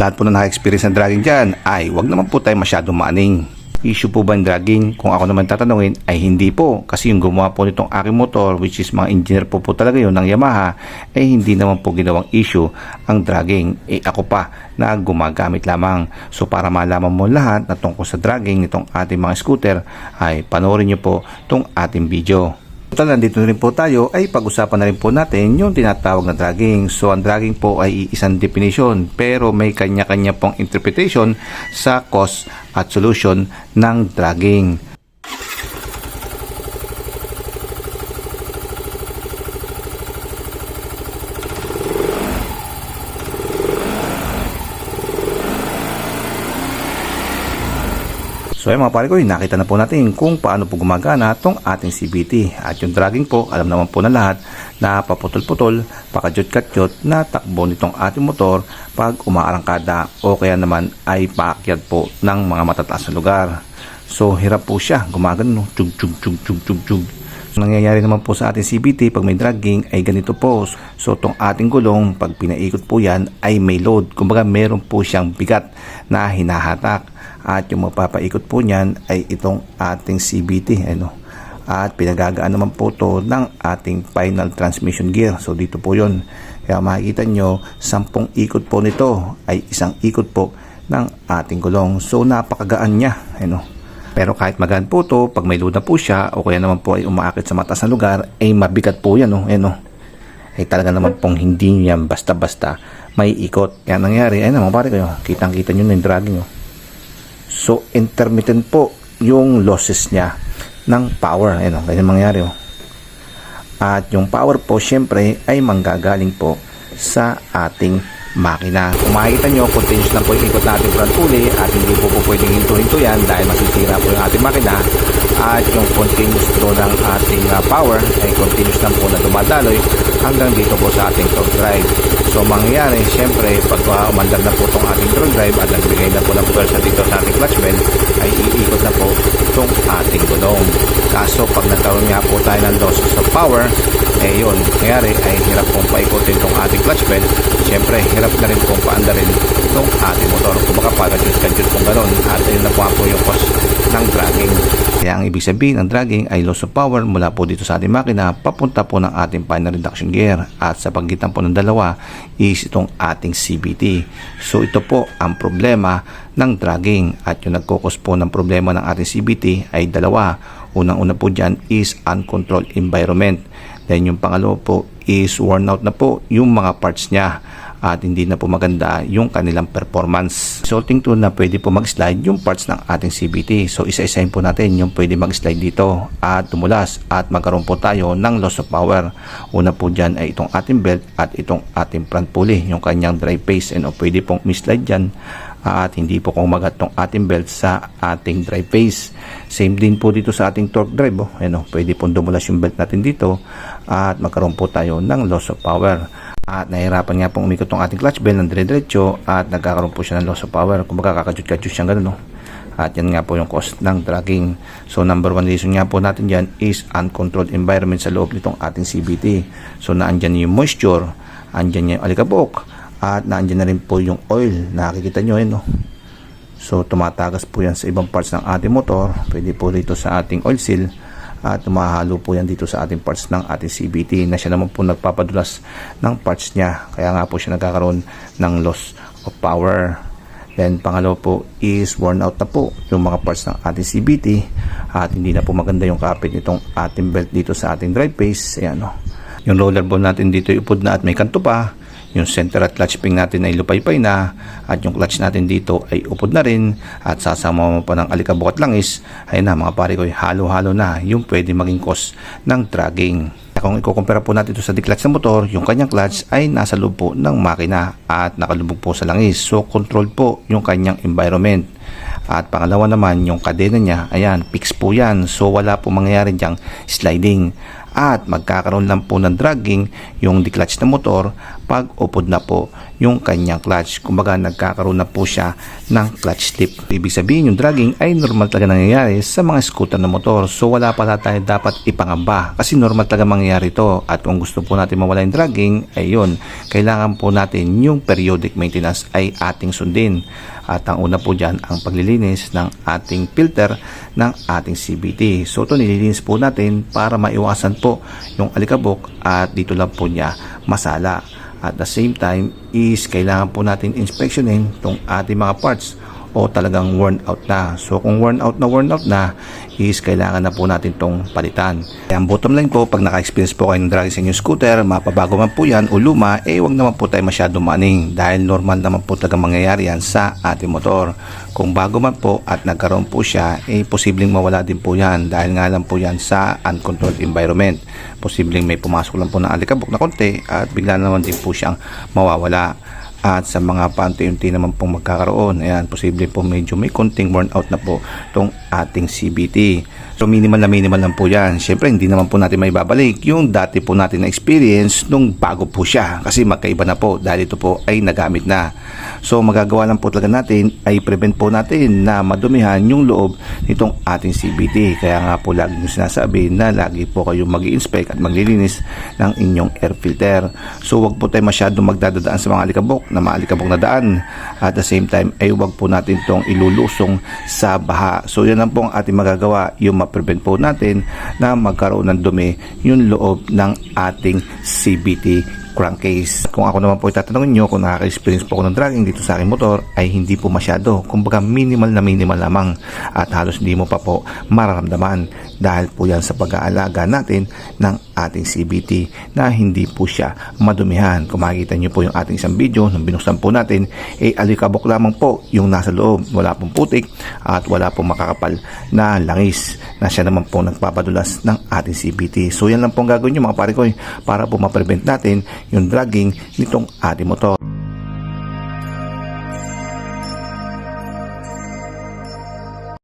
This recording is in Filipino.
Lahat po na naka-experience ng dragging dyan ay wag naman po tayo masyadong maaning. Issue po ba yung dragging? Kung ako naman tatanungin ay hindi po kasi yung gumawa po nitong aking motor which is mga engineer po po talaga yun ng Yamaha ay hindi naman po ginawang issue ang dragging. Eh ako pa na gumagamit lamang. So para malaman mo lahat na tungkol sa dragging nitong ating mga scooter ay panoorin nyo po tong ating video. Total, nandito na rin po tayo ay pag-usapan na rin po natin yung tinatawag na dragging. So, ang dragging po ay isang definition pero may kanya-kanya pong interpretation sa cause at solution ng dragging. So ayun mga pare nakita na po natin kung paano po gumagana itong ating CBT. At yung dragging po, alam naman po na lahat na paputol-putol, pakadyot-kadyot na takbo nitong ating motor pag umaarangkada o kaya naman ay paakyat po ng mga matataas na lugar. So hirap po siya, gumagano, chug chug chug chug chug chug. So, nangyayari naman po sa ating CBT pag may dragging ay ganito po. So itong ating gulong, pag pinaikot po yan ay may load. Kumbaga meron po siyang bigat na hinahatak. At yung mapapaikot po niyan ay itong ating CBT. Ano? At pinagagaan naman po to ng ating final transmission gear. So dito po yon. Kaya makikita nyo, 10 ikot po nito ay isang ikot po ng ating gulong. So napakagaan niya. Ano? Pero kahit magaan po to, pag may load na po siya o kaya naman po ay umaakit sa mataas na lugar, ay mabigat po yan. Ayan, oh. Ay talaga naman pong hindi yan basta-basta may ikot. Kaya nangyari, ayun naman pare kayo, kitang-kita nyo na yung dragging. Oh. So, intermittent po yung losses niya ng power. Ayun, oh, ganyan mangyari. Oh. At yung power po, syempre, ay manggagaling po sa ating makina. Kung makikita nyo, continuous lang po yung ikot natin front pulley at hindi po po pwedeng hinto-hinto yan dahil masisira po yung ating makina at yung continuous flow ng ating uh, power ay continuous lang po na dumadaloy hanggang dito po sa ating torque drive. So mangyayari, syempre, pag uh, umandar na po itong ating torque drive at nagbigay na po ng pwersa dito sa ating clutch bell, ay iikot na po itong ating gulong. Kaso pag nagkaroon nga po tayo ng losses of power, eh yun, nangyari ay hirap pong paikutin itong ating clutch bell. Syempre, hirap na rin pong paandarin itong ating motor. Kung baka pagadyos-kadyos pong gano'n at yun na po po yung cause ng dragging. Kaya ang ibig sabihin ng dragging ay loss of power mula po dito sa ating makina papunta po ng ating final reduction gear at sa pagitan po ng dalawa is itong ating CBT. So ito po ang problema ng dragging at yung nagkukos po ng problema ng ating CBT ay dalawa. Unang-una po dyan is uncontrolled environment. Then yung pangalawa po is worn out na po yung mga parts niya at hindi na po maganda yung kanilang performance. Resulting to na pwede po mag-slide yung parts ng ating CBT. So isa-isahin po natin yung pwede mag-slide dito at tumulas at magkaroon po tayo ng loss of power. Una po dyan ay itong ating belt at itong ating front pulley, yung kanyang drive phase. And o pwede pong mislide dyan at hindi po kumagat tong ating belt sa ating drive phase. Same din po dito sa ating torque drive. Oh. Ayan, oh, pwede pong dumulas yung belt natin dito at magkaroon po tayo ng loss of power at nahirapan nga pong umikot tong ating clutch bell ng dire-diretso at nagkakaroon po siya ng loss of power. Kumbaga kakajut-kajut siyang ganun no? at yan nga po yung cost ng dragging. So number one reason nga po natin dyan is uncontrolled environment sa loob nitong ating CBT so naandyan yung moisture andyan yung alikabok at naandyan na rin po yung oil. Nakikita nyo yun no? so tumatagas po yan sa ibang parts ng ating motor. Pwede po rito sa ating oil seal at tumahalo po yan dito sa ating parts ng ating CBT na siya naman po nagpapadulas ng parts niya. Kaya nga po siya nagkakaroon ng loss of power. Then pangalawa po is worn out na po yung mga parts ng ating CBT at hindi na po maganda yung kapit nitong ating belt dito sa ating drive phase ayan no. yung roller ball natin dito upod na at may kanto pa yung center at clutch pin natin ay lupaypay na at yung clutch natin dito ay upod na rin at sasama mo pa ng alikabok at langis ay na mga pare ko halo-halo na yung pwede maging cause ng dragging kung ikukumpara po natin ito sa declutch ng motor, yung kanyang clutch ay nasa loob po ng makina at nakalubog po sa langis. So, control po yung kanyang environment. At pangalawa naman, yung kadena niya, ayan, fix po yan. So wala po mangyayari diyang sliding. At magkakaroon lang po ng dragging yung declutch na motor pag upod na po yung kanyang clutch. Kumbaga nagkakaroon na po siya ng clutch slip. Ibig sabihin yung dragging ay normal talaga nangyayari sa mga scooter na motor. So wala pala tayo dapat ipangamba kasi normal talaga mangyayari ito. At kung gusto po natin mawala yung dragging, ay yun. Kailangan po natin yung periodic maintenance ay ating sundin. At ang una po dyan, ang paglilinis ng ating filter ng ating CBT. So ito nililinis po natin para maiwasan po yung alikabok at dito lang po niya masala. At the same time is kailangan po natin inspeksyonin itong ating mga parts o talagang worn out na. So kung worn out na worn out na is kailangan na po natin itong palitan. Kaya ang bottom line po, pag naka-experience po kayo ng driving sa inyong scooter, mapabago man po yan o luma, eh wag naman po tayo masyado maning dahil normal naman po talaga mangyayari yan sa ating motor. Kung bago man po at nagkaroon po siya, eh posibleng mawala din po yan dahil nga lang po yan sa uncontrolled environment. Posibleng may pumasok lang po ng alikabok na konti at bigla naman din po siyang mawawala at sa mga paunti-unti naman pong magkakaroon ayan, posible po medyo may konting worn out na po itong ating CBT so minimal na minimal lang po yan. Syempre hindi naman po natin may babalik yung dati po natin na experience nung bago po siya. Kasi magkaiba na po dahil ito po ay nagamit na. So magagawa lang po talaga natin ay prevent po natin na madumihan yung loob nitong ating CBT kaya nga po lagi yung sinasabi na lagi po kayong mag inspect at maglilinis ng inyong air filter. So wag po tayo masyadong magdadadaan sa mga alikabok na maalikabok na daan. At the same time ay wag po natin itong ilulusong sa baha. So yan lang po ang ating magagawa yung ma-prevent po natin na magkaroon ng dumi yung loob ng ating CBT crankcase. Kung ako naman po itatanungin nyo kung nakaka-experience po ako ng dragging dito sa aking motor ay hindi po masyado. Kumbaga minimal na minimal lamang at halos hindi mo pa po mararamdaman dahil po yan sa pag-aalaga natin ng ating CBT na hindi po siya madumihan. Kung makikita nyo po yung ating isang video nung binuksan po natin ay alikabok lamang po yung nasa loob. Wala pong putik at wala pong makakapal na langis na siya naman po nagpapadulas ng ating CBT. So yan lang po gagawin nyo mga pare ko eh, para po ma-prevent natin yung dragging nitong ating motor.